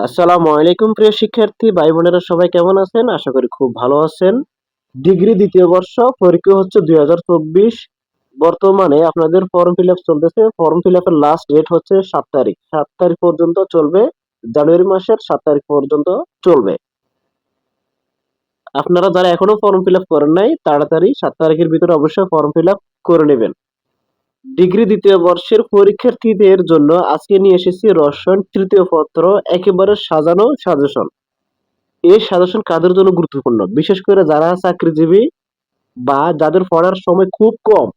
আসসালামু আলাইকুম প্রিয় শিক্ষার্থী, ভাই বোনেরা সবাই কেমন আছেন? আশা করি খুব ভালো আছেন। ডিগ্রি দ্বিতীয় বর্ষ, পরীক্ষা হচ্ছে দুই হাজার চব্বিশ। বর্তমানে আপনাদের ফর্ম ফিল চলতেছে। ফর্ম ফিল লাস্ট ডেট হচ্ছে সাত তারিখ। সাত তারিখ পর্যন্ত চলবে। জানুয়ারি মাসের সাত তারিখ পর্যন্ত চলবে। আপনারা যারা এখনও ফর্ম ফিল করেন নাই, তাড়াতাড়ি সাত তারিখের ভিতরে অবশ্যই ফর্ম ফিল করে নেবেন। ডিগ্রি দ্বিতীয় বর্ষের পরীক্ষার্থীদের জন্য আজকে নিয়ে এসেছি রসায়ন তৃতীয় পত্র, একেবারে সাজানো সাজেশন এই সাজেশন কাদের জন্য গুরুত্বপূর্ণ? বিশেষ করে যারা চাকরিজীবী বা যাদের পড়ার সময় খুব কম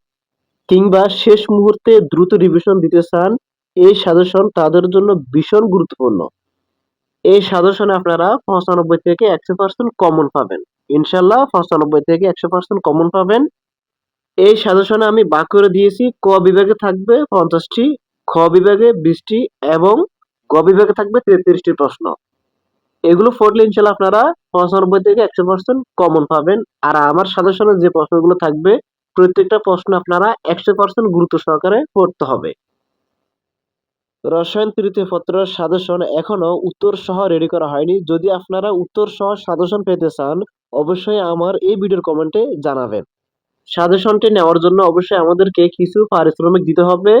কিংবা শেষ মুহূর্তে দ্রুত রিভিশন দিতে চান, এই সাজেশন তাদের জন্য ভীষণ গুরুত্বপূর্ণ। এই সাজেশনে আপনারা পঁচানব্বই থেকে একশো পার্সেন্ট কমন পাবেন। ইনশাল্লাহ পঁচানব্বই থেকে একশো পার্সেন্ট কমন পাবেন। এই সাজেশনে আমি বাক করে দিয়েছি, ক বিভাগে থাকবে পঞ্চাশটি, খ বিভাগে বিশটি এবং গ বিভাগে থাকবে তেত্রিশটি প্রশ্ন। এগুলো পড়লে ইনশাল্লাহ আপনারা পঁচানব্বই থেকে একশো পার্সেন্ট কমন পাবেন। আর আমার সাজেশনে যে প্রশ্নগুলো থাকবে, প্রত্যেকটা প্রশ্ন আপনারা একশো পার্সেন্ট গুরুত্ব সহকারে পড়তে হবে। রসায়ন তৃতীয় পত্রের সাজেশন এখনও উত্তর সহ রেডি করা হয়নি। যদি আপনারা উত্তর সহ সাজেশন পেতে চান, অবশ্যই আমার এই ভিডিওর কমেন্টে জানাবেন। সাজেশনটি নেওয়ার জন্য অবশ্যই আমাদেরকে কিছু পারিশ্রমিক দিতে হবে।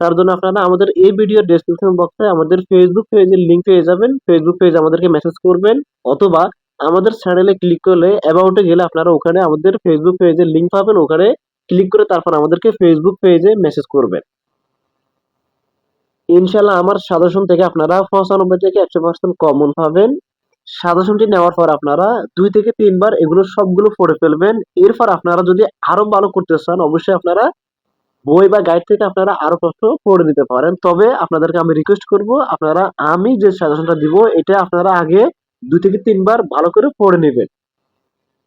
তার জন্য আপনারা আমাদের এই ভিডিওর ডেসক্রিপশন বক্সে আমাদের ফেসবুক পেজের লিংক পেয়ে যাবেন। ফেসবুক পেজ আমাদেরকে মেসেজ করবেন অথবা আমাদের চ্যানেলে ক্লিক করলে অ্যাবাউটে গেলে আপনারা ওখানে আমাদের ফেসবুক পেজের লিংক পাবেন। ওখানে ক্লিক করে তারপর আমাদেরকে ফেসবুক পেজে মেসেজ করবেন। ইনশাল্লাহ আমার সাজেশন থেকে আপনারা পঁচানব্বই থেকে একশো পার্সেন্ট কমন পাবেন। সাজেশনটি নেওয়ার পর আপনারা দুই থেকে তিনবার এগুলো সবগুলো পড়ে ফেলবেন। এরপর আপনারা যদি আরও ভালো করতে চান, অবশ্যই আপনারা বই বা গাইড থেকে আপনারা আরও প্রশ্ন পড়ে নিতে পারেন। তবে আপনাদেরকে আমি রিকোয়েস্ট করব, আপনারা আমি যে সাজেশনটা দিব, এটা আপনারা আগে দুই থেকে তিনবার ভালো করে পড়ে নেবেন।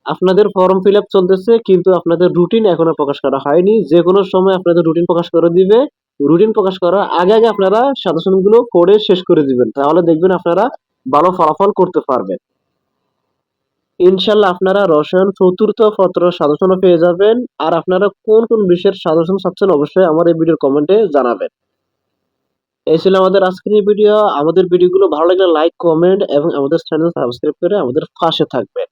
আপনাদের ফর্ম ফিল আপ চলতেছে, কিন্তু আপনাদের রুটিন এখনও প্রকাশ করা হয়নি। যে কোনো সময় আপনাদের রুটিন প্রকাশ করে দিবে। রুটিন প্রকাশ করার আগে আগে আপনারা সাজেশনগুলো পড়ে শেষ করে দিবেন। তাহলে দেখবেন আপনারা ভালো ফলাফল করতে পারবেন ইনশাল্লাহ আপনারা রসায়ন চতুর্থ পত্র সাজেশনও পেয়ে যাবেন। আর আপনারা কোন কোন বিষয়ের সাজেশন চাচ্ছেন অবশ্যই আমার এই ভিডিওর কমেন্টে জানাবেন। এই ছিল আমাদের আজকের ভিডিও। আমাদের ভিডিওগুলো ভালো লাগলে লাইক, কমেন্ট এবং আমাদের চ্যানেল সাবস্ক্রাইব করে আমাদের পাশে থাকবেন।